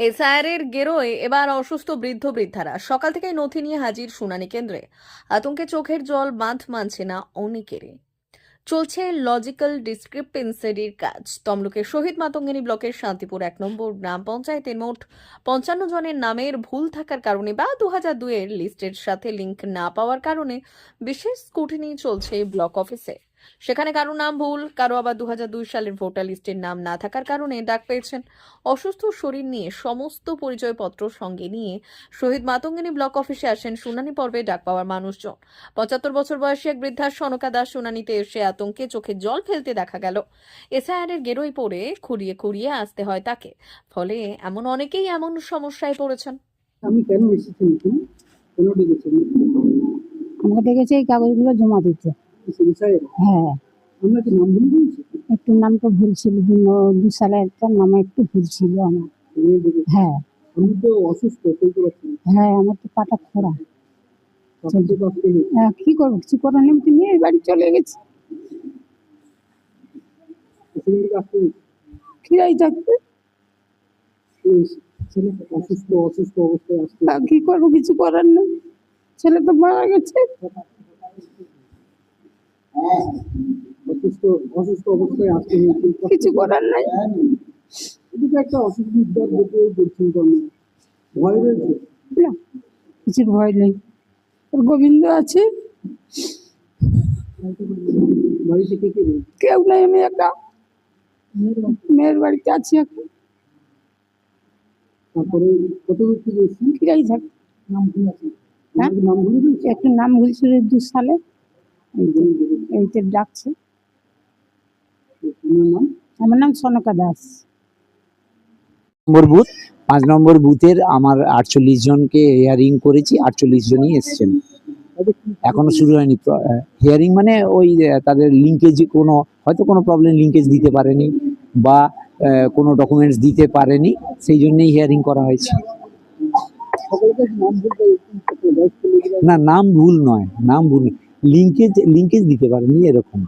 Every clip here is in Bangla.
এসআইআরের গেরোয় এবার অসুস্থ বৃদ্ধ বৃদ্ধারা। সকাল থেকেই নথি নিয়ে হাজির শুনানি কেন্দ্রে। আতঙ্কে চোখের জল বাঁধ মানছে না অনেকেরই। চলছে লজিক্যাল ডিসক্রিপেন্সারির কাজ। তমলুকের শহীদ মাতঙ্গিনী ব্লকের শান্তিপুর এক নম্বর গ্রাম পঞ্চায়েতের মোট পঞ্চান্ন জনের নামের ভুল থাকার কারণে বা দু হাজার দুইয়ের লিস্টের সাথে লিঙ্ক না পাওয়ার কারণে বিশেষ স্কুটিনি চলছে ব্লক অফিসে। সেখানে কারও নাম ভুল কারও আবার দু দুই সালের ভোটার লিস্টের নাম না থাকার কারণে ডাক পেয়েছেন। অসুস্থ শরীর নিয়ে সমস্ত পরিচয়পত্র সঙ্গে নিয়ে শহীদ মাতঙ্গিনী ব্লক অফিসে আসেন শুনানি পর্বে ডাক পাওয়ার মানুষজন। পঁচাত্তর বছর বয়সী এক বৃদ্ধা সনকা দাস শুনানিতে এসে আতঙ্কে চোখে জল ফেলতে দেখা গেল। এসআইআর এর গেরোয় পড়ে খুঁড়িয়ে খুঁড়িয়ে আসতে হয় তাকে। ফলে এমন অনেকেই এমন সমস্যায় পড়েছেন। আমি কেন এসেছি? এখানে কেন ডেকেছেন? আমাকে ডেকেছে এই কাগজগুলো জমা দিতে। বিষয়ে হ্যাঁ। কি নাম একটু নামটা ভুল ছিল দু একটা নামে একটু ভুল ছিল আমার। হ্যাঁ। আমি তো অসুস্থ হ্যাঁ আমার তো পাটা খোড়া। হ্যাঁ, কি করব কিছু করার নেই তুমি এই বাড়ি চলে গেছি। সেখান থেকে আসতে হয়েছে। কিরাই থাকবে। এই ছেলে অসুস্থ অসুস্থ অবস্থায় আসতে কি করব কিছু করার নেই। ছেলে তো মারা গেছে। অসুস্থ অসুস্থ অবস্থায় আসতে কিছু করার নাই। এদিকে একটা অসুবিধার পড়ছেন ভয় রয়েছে। না কিছুর ভয় নেই। ওর গোবিন্দ আছে। বাড়িতে কে কে কেউ নাই আমি একা। মেয়ের বাড়িতে আছি এখন। তারপরে কত দূর থেকে এসেছি কিরাই থাক নাম ভুলে আছে হ্যাঁ? নাম ভুলে দিয়েছে একটু নাম ভুল ছিল দু সালে। এইটা ডাকছে। আমার নাম সনকা দাস। নম্বর বুথ? পাঁচ নম্বর বুথের আমার আটচল্লিশ জনকে হিয়ারিং করেছি আটচল্লিশ জনই এসছেন। এখনও শুরু হয়নি। হিয়ারিং মানে ওই তাদের লিঙ্কেজ কোনো হয়তো কোনো প্রবলেম লিঙ্কেজ দিতে পারেনি বা আহ, কোনো ডকুমেন্টস দিতে পারেনি সেই জন্যই হিয়ারিং করা হয়েছে। না নাম ভুল নয় নাম ভুল লিঙ্কেজ লিঙ্কেজ দিতে পারেনি এরকম।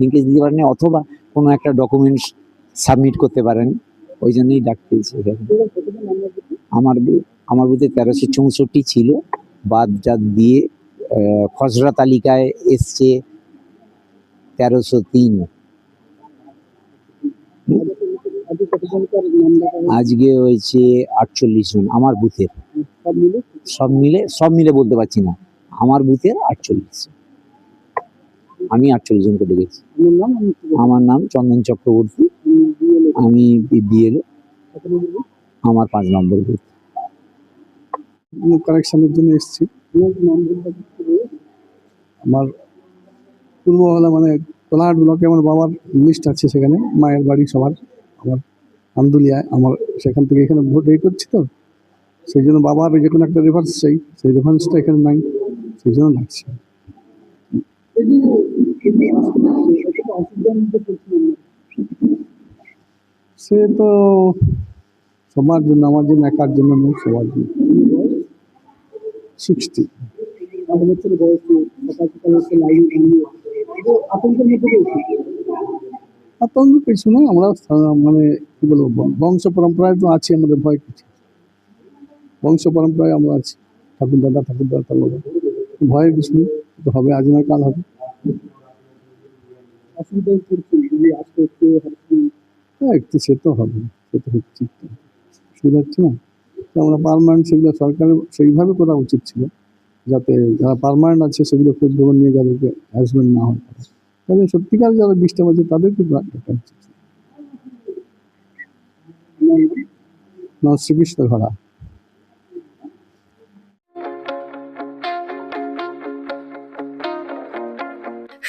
লিঙ্কেজ দিতে পারেনি অথবা কোনো একটা ডকুমেন্টস সাবমিট করতে পারেন। ওই জন্যই ডাক পেয়েছে আমরা আমার বু- আমার বুথে তেরোশো চৌষট্টি ছিল। বাদ যা দিয়ে খসড়া তালিকায় এসছে তেরোশো তিন। আজকে হয়েছে? আটচল্লিশ জন আমার বুথের। সব মিলে সব মিলে বলতে পারছি না। আমার বুথের আটচল্লিশ। আমি আটচল্লিশ জনকে ডেকেছি। আমার নাম চন্দন চক্রবর্তী। আমি বিএলও। আমার পাঁচ নম্বর বুথ। কারেকশনের জন্য এসেছি? আমার পূর্ববেলা মানে কোলাহাট ব্লকে আমার বাবার লিস্ট আছে সেখানে মায়ের বাড়ি সবার আমার আন্দুলিয়ায় আমার সেখান থেকে এখানে ভোট এই করছি তো। সেই জন্য বাবার যে কোনো একটা রেফারেন্স চাই সেই রেফারেন্সটা এখানে নাই। সেই জন্য না। সে তো সবার জন্য, আমার জন্য, একার জন্য নয়, সবার জন্য। সিক্সটি। আতঙ্ক কিছু নেই আমরা মানে কি বলব বংশ পরম্পরায় তো আছি, আমাদের ভয় কিছু। বংশ পরম্পরায় আমরা আছি। ঠাকুর দাদা ঠাকুর দাদা ভয়ের কিছু নেই হবে, আজ নয়, কাল হবে। হ্যাঁ একটু সে তো হবে, সে তো হচ্ছে। একটু হচ্ছে না? আমরা পারমানেন্ট সেগুলো সরকারের, সেইভাবে করা উচিত ছিল, যাতে যারা পারমানেন্ট আছে, সেগুলো খোঁজ খবর নিয়ে যাদেরকে হ্যারাসমেন্ট না হয়। তাহলে সত্যিকার যারা ডিস্টার্ব আছে তাদেরকে দেখা উচিত। নমস্কার শ্রীকৃষ্ণ ঘোড়া